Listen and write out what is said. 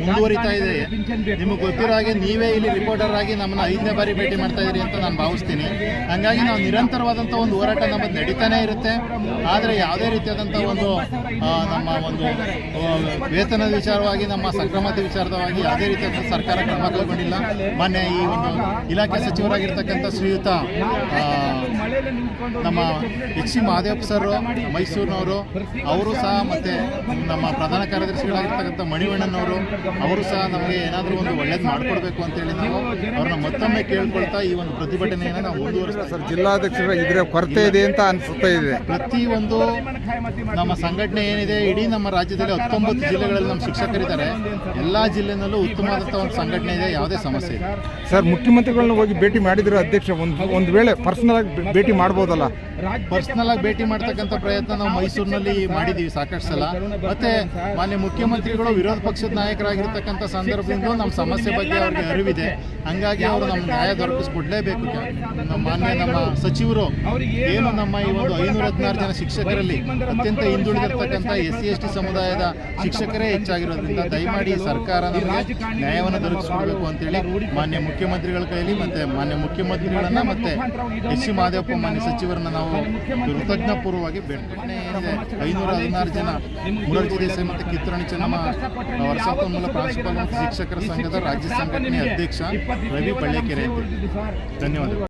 ಮುಂದುವರಿತಾ ಇದೆ. ನಿಮಗೆ ಗೊತ್ತಿರೋ ಹಾಗೆ ನೀವೇ ಇಲ್ಲಿ ರಿಪೋರ್ಟರ್ ಆಗಿ ನಮ್ಮನ್ನ ಐದನೇ ಬಾರಿ ಭೇಟಿ ಮಾಡ್ತಾ ಇದ್ದೀರಿ ಅಂತ ನಾನು ಭಾವಿಸ್ತೀನಿ. ಹಾಗಾಗಿ ನಾವು ನಿರಂತರವಾದಂಥ ಒಂದು ಹೋರಾಟ ನಮ್ಮದು ನಡೀತಾನೆ ಇರುತ್ತೆ. ಆದರೆ ಯಾವುದೇ ರೀತಿಯಾದಂಥ ಒಂದು ನಮ್ಮ ಒಂದು ವೇತನದ ವಿಚಾರವಾಗಿ, ನಮ್ಮ ಸಕ್ರಮತೆ ವಿಚಾರವಾಗಿ ಯಾವುದೇ ರೀತಿಯಾದ ಸರ್ಕಾರ ಕ್ರಮ ಕೈಗೊಂಡಿಲ್ಲ. ಮೊನ್ನೆ ಈ ಒಂದು ಇಲಾಖೆ ಸಚಿವರಾಗಿರ್ತಕ್ಕಂಥ ಶ್ರೀಯುತ ನಮ್ಮ ಎಚ್ ಸಿ ಮಹಾದೇವ್ ಸರ್ ಮೈಸೂರಿನವರು, ಅವರು ಸಹ ಮತ್ತೆ ನಮ್ಮ ಪ್ರಧಾನ ಕಾರ್ಯದರ್ಶಿಗಳಾಗಿರ್ತಕ್ಕಂಥ ಮಣಿವಣ್ಣನವರು ಅವರು ಸಹ ನಮಗೆ ಏನಾದರೂ ಒಂದು ಒಳ್ಳೇದು ಮಾಡಿಕೊಡ್ಬೇಕು ಅಂತೇಳಿ ನಾವು ಅವ್ರನ್ನ ಮತ್ತೊಮ್ಮೆ ಕೇಳ್ಕೊಳ್ತಾ ಈ ಒಂದು ಪ್ರತಿಭಟನೆಯನ್ನು ನಾವು ಮುಂದುವರಿಸ್ತಾ ಸರ್ ಜಿಲ್ಲಾಧ್ಯಕ್ಷರ ಇದ್ರೆ ಕೊರತೆ ಇದೆ ಅಂತ ಅನಿಸುತ್ತಾ ಇದೆ. ಪ್ರತಿಯೊಂದು ನಮ್ಮ ಸಂಘಟನೆ ಏನಿದೆ ಇಡೀ ನಮ್ಮ ರಾಜ್ಯದಲ್ಲಿ ಹತ್ತೊಂಬತ್ತು ಜಿಲ್ಲೆಗಳಲ್ಲಿ ನಮ್ಮ ಶಿಕ್ಷಕರಿದ್ದಾರೆ. ಎಲ್ಲ ಜಿಲ್ಲೆನಲ್ಲೂ ಉತ್ತಮವಾದಂಥ ಒಂದು ಸಂಘಟನೆ ಇದೆ ಯಾವುದೇ ಸಮಸ್ಯೆ ಇದೆ ಸರ್ ಮುಖ್ಯಮಂತ್ರಿಗಳನ್ನ ಹೋಗಿ ಭೇಟಿ ಮಾಡಿದ್ರು ಅಧ್ಯಕ್ಷ ಒಂದು ಒಂದು ವೇಳೆ ಪರ್ಸನಲ್ ಆಗಿ ಭೇಟಿ ಮಾಡ್ಬೋದಲ್ಲ? ಪರ್ಸನಲ್ ಆಗಿ ಭೇಟಿ ಮಾಡ್ತಕ್ಕಂಥ ಪ್ರಯತ್ನ ನಾವು ಮೈಸೂರಿನಲ್ಲಿ ಮಾಡಿದ್ದೀವಿ ಸಾಕಷ್ಟು ಸಲ. ಮತ್ತೆ ಮಾನ್ಯ ಮುಖ್ಯಮಂತ್ರಿಗಳು ವಿರೋಧ ಪಕ್ಷದ ನಾಯಕರಾಗಿರ್ತಕ್ಕಂಥ ಸಂದರ್ಭದಿಂದ ನಮ್ಮ ಸಮಸ್ಯೆ ಬಗ್ಗೆ ಅವ್ರಿಗೆ ಅರಿವಿದೆ. ಹಂಗಾಗಿ ಅವರು ನಮ್ಮ ನ್ಯಾಯ ದೊರಕಿಸ್ಕೊಡ್ಲೇಬೇಕು. ನಮ್ಮ ಮಾನ್ಯ ನಮ್ಮ ಸಚಿವರು. ಏನು ನಮ್ಮ ಈ ಒಂದು ಐನೂರ ಹದಿನಾರು ಜನ ಶಿಕ್ಷಕರಲ್ಲಿ ಅತ್ಯಂತ ಹಿಂದುಳಿದಿರ್ತಕ್ಕಂಥ ಎಸ್ ಸಿ ಎಸ್ ಟಿ ಸಮುದಾಯದ ಶಿಕ್ಷಕರೇ ಹೆಚ್ಚಾಗಿರೋದ್ರಿಂದ ದಯಮಾಡಿ ಸರ್ಕಾರ ನಮಗೆ ನ್ಯಾಯವನ್ನು ದೊರಕಿಸ್ಕೊಡ್ಬೇಕು ಅಂತೇಳಿ ಮಾನ್ಯ ಮುಖ್ಯಮಂತ್ರಿಗಳ ಕೈಲಿ ಮತ್ತೆ ಮಾನ್ಯ ಮುಖ್ಯಮಂತ್ರಿಗಳನ್ನ ಮತ್ತೆ ಎಸ್ ಸಿ ಮಾದೇವಪ್ಪ ಮಾನ್ಯ ಸಚಿವರನ್ನ ನಾವು ಕೃತಜ್ಞಪೂರ್ವವಾಗಿ ಏನಿದೆ ಐನೂರ ಹದಿನಾರು ಜನ ಮುರಳಿ ದೇಸಾಯಿ ಮತ್ತು ಕಿತ್ತರಣಿ ಚೆನ್ನಮ್ಮ ವರ್ಷಾತ್ಮೂಲ ಪ್ರಾಂಶುಪಾಲ ಮತ್ತು ಶಿಕ್ಷಕರ ಸಂಘದ ರಾಜ್ಯ ಸಂಘಟನೆ ಅಧ್ಯಕ್ಷ ರವಿ ಬಳ್ಳೆಕೆರೆ ಧನ್ಯವಾದಗಳು